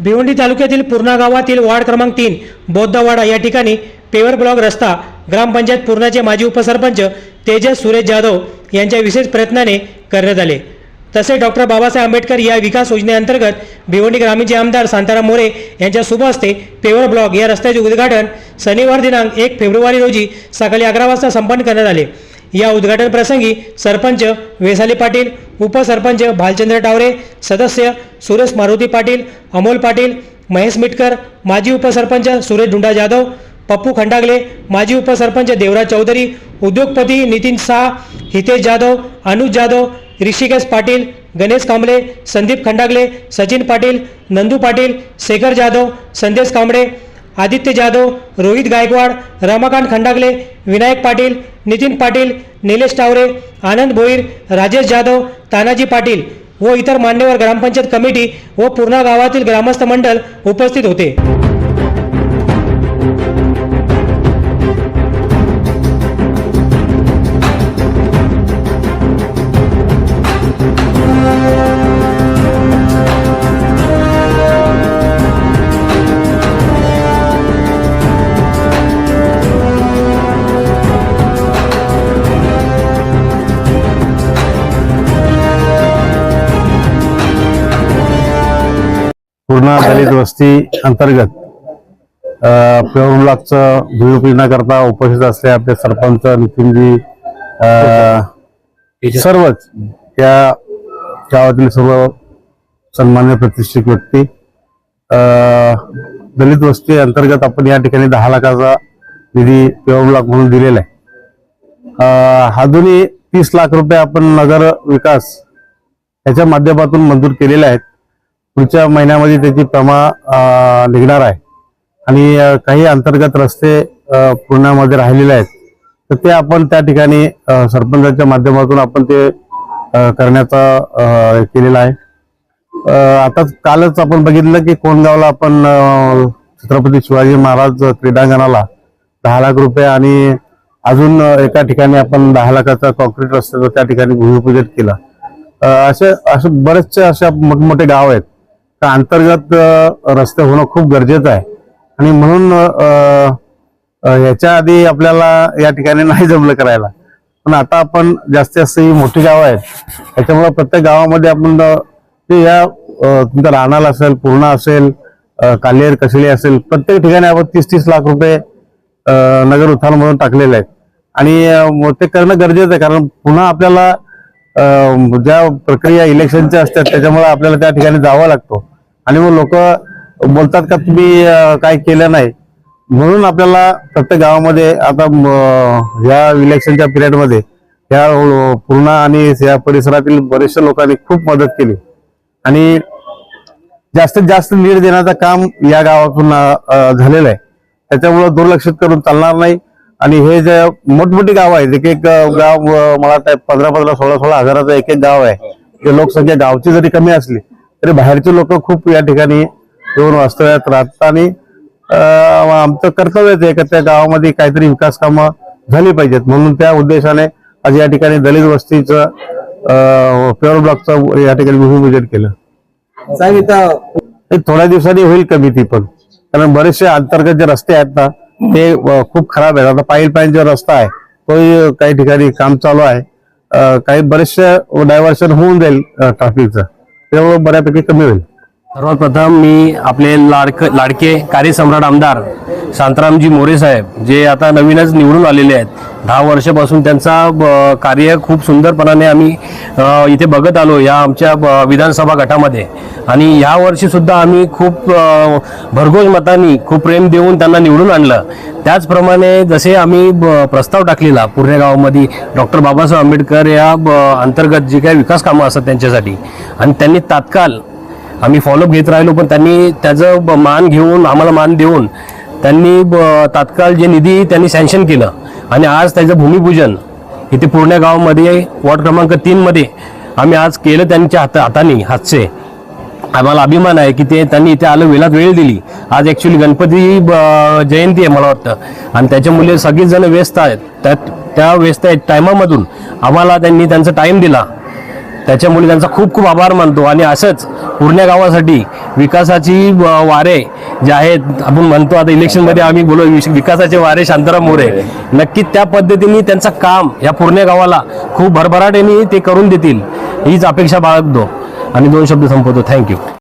भिवंडी तालुक्यातील पूर्णा गावातील वार्ड क्रमांक तीन बौद्धवाडा या ठिकाणी पेवर ब्लॉक रस्ता ग्रामपंचायत पूर्णाचे माजी उपसरपंच तेजस सुरेश जाधव यांच्या विशेष प्रयत्नाने करण्यात आले. तसेच डॉक्टर बाबासाहेब आंबेडकर या विकास योजनेअंतर्गत भिवंडी ग्रामीणचे आमदार शांताराम मोरे यांच्या शुभ हस्ते पेवर ब्लॉक या रस्त्याचे उद्घाटन शनिवार दिनांक एक फेब्रुवारी रोजी सकाळी अकरा वाजता संपन्न करण्यात आले. या उद्घाटन प्रसंगी सरपंच वेसाली पाटील उपसरपंच भालचंद्र टावरे सदस्य सुरेश मारुती पाटील अमोल पाटील महेश मिटकर माजी उपसरपंच सुरेश डुंडा जाधव पप्पू खंडागले माजी उपसरपंच देवराज चौधरी उद्योगपती नितीन शाह हितेश जाधव अनुज जाधव ऋषिकेश पाटील गणेश कांबळे संदीप खंडागले सचिन पाटील नंदू पाटील शेखर जाधव संदेश कांबळे आदित्य जाधव रोहित गायकवाड रमाकांत खंडागले विनायक पाटील नितीन पाटील निलेश टावरे आनंद भोईर राजेश जाधव तानाजी पाटील व इतर मान्यवर ग्रामपंचायत कमिटी व पूर्णा गावातील ग्रामस्थ मंडळ उपस्थित होते. पूर्ण दलित वस्ती अंतर्गत प्युअर ब्लॉकचं उपस्थित असले आपले सरपंच नितीनजी सर्वच या गावातील सर्व सन्मान्य प्रतिष्ठित व्यक्ती दलित वस्ती अंतर्गत आपण या ठिकाणी दहा लाखाचा निधी प्युअर लाख म्हणून दिलेला आहे. हा दोन्ही तीस लाख रुपये आपण नगर विकास याच्या माध्यमातून मंजूर केलेले आहेत. पुढच्या महिन्यामध्ये त्याची प्रमा निघणार आहे. आणि काही अंतर्गत रस्ते पुण्यामध्ये राहिलेले आहेत. तर ते आपण त्या ठिकाणी सरपंचाच्या माध्यमातून आपण ते करण्याचा अं, केलेला आहे. आता कालच आपण बघितलं की कोणगावला आपण छत्रपती शिवाजी महाराज क्रीडांगणाला दहा लाख रुपये आणि अजून एका ठिकाणी आपण दहा लाखाचा कॉन्क्रीट रस्त्याचा त्या ठिकाणी भूमिपूजन केलं. असे असे बरेचसे अशा मोठमोठे गाव आहेत. तर अंतर्गत रस्ते होणं खूप गरजेचं आहे. आणि म्हणून ह्याच्या याच्या आधी आपल्याला या ठिकाणी नाही जमलं करायला. पण आता आपण जास्तीत जास्त ही मोठी गावं आहेत. त्याच्यामुळे प्रत्येक गावामध्ये आपण ते या तुमचं राणाला असेल पूर्णा असेल कालेर कशेली असेल प्रत्येक ठिकाणी आपण तीस तीस लाख रुपये नगर उत्थान म्हणून टाकलेले आहेत. आणि ते करणं गरजेचं आहे. कारण पुन्हा आपल्याला ज्या प्रक्रिया इलेक्शनच्या असतात त्याच्यामुळे आपल्याला त्या ठिकाणी जावं लागतो. आणि मग लोक बोलतात का तुम्ही काय केलं नाही? म्हणून आपल्याला प्रत्येक गावामध्ये आता या इलेक्शनच्या पिरियडमध्ये या पूर्णा आणि या परिसरातील बरेचशा लोकांनी खूप मदत केली. आणि जास्तीत जास्त नीड देण्याचं काम या गावातून झालेलं आहे. त्याच्यामुळं दुर्लक्षित करून चालणार नाही. आणि हे जे मोठमोठी गाव आहेत एक एक गाव मला वाटतं पंधरा पंधरा सोळा सोळा हजाराचं एक एक गाव आहे. जे लोकसंख्या गावची जरी कमी असली तरी बाहेरचे लोक खूप या ठिकाणी येऊन वास्तव्यात राहतात आणि आमचं कर्तव्यच आहे की त्या गावामध्ये काहीतरी विकास कामं झाली पाहिजेत. म्हणून त्या उद्देशाने आज या ठिकाणी दलित वस्तीचं प्युअर ब्लॉकचं या ठिकाणी भूमिपूजन केलं. साहेब इथं हे थोड्या दिवसांनी होईल कमी ती पण. कारण बरेचसे अंतर्गत जे रस्ते आहेत ना ते खूप खराब आहेत. आता पायी पायी जो रस्ता आहे तोही काही ठिकाणी काम चालू आहे. काही बरेचसे डायव्हर्शन होऊन जाईल ट्रॅफिकचं त्यामुळे बऱ्यापैकी कमी होईल. सर्वात प्रथम मी आपले लाडक लाडके कार्यसम्राट आमदार शांतारामजी मोरे साहेब जे आता नवीनच निवडून आलेले आहेत. दहा वर्षापासून त्यांचा ब- कार्य खूप सुंदरपणाने आम्ही इथे बघत आलो या आमच्या ब- विधानसभा गटामध्ये. आणि ह्या वर्षीसुद्धा आम्ही खूप भरघोस मतांनी खूप प्रेम देऊन त्यांना निवडून आणलं. त्याचप्रमाणे जसे आम्ही ब- प्रस्ताव टाकलेला पूर्णे गावामध्ये डॉक्टर बाबासाहेब आंबेडकर या ब- अंतर्गत जी काही विकास कामं असतात त्यांच्यासाठी. आणि त्यांनी तात्काळ आम्ही फॉलोअप घेत राहिलो पण त्यांनी त्याचं ब- मान घेऊन आम्हाला मान देऊन त्यांनी ब- तात्काळ जे निधी त्यांनी सँक्शन केलं आणि आज त्याचं भूमिपूजन इथे पूर्ण्या गावामध्ये वॉर्ड क्रमांक तीनमध्ये आम्ही आज केलं त्यांच्या हाता हाताने हातचे. आम्हाला अभिमान आहे की ते त्यांनी इथे आलं वेळात वेळ दिली. आज ॲक्च्युली गणपती ब- जयंती आहे मला वाटतं. आणि त्याच्यामुळे सगळीच जण व्यस्त आहेत. त्या त्या व्यस्त टायमामधून. आम्हाला त्यांनी त्यांचा टाईम दिला. त्याच्यामुळे त्यांचा खूप खूप आभार मानतो. आणि असंच पूर्ण गावासाठी विकासाची वारे जे आहेत आपण म्हणतो आता इलेक्शनमध्ये आम्ही बोलो विश- विकासाचे वारे शांताराम मोरे. नक्की त्या पद्धतीने त्यांचं काम या पूर्ण गावाला खूप भरभराटीने ते करून देतील हीच अपेक्षा बाळगतो. आणि दोन शब्द संपवतो. थँक्यू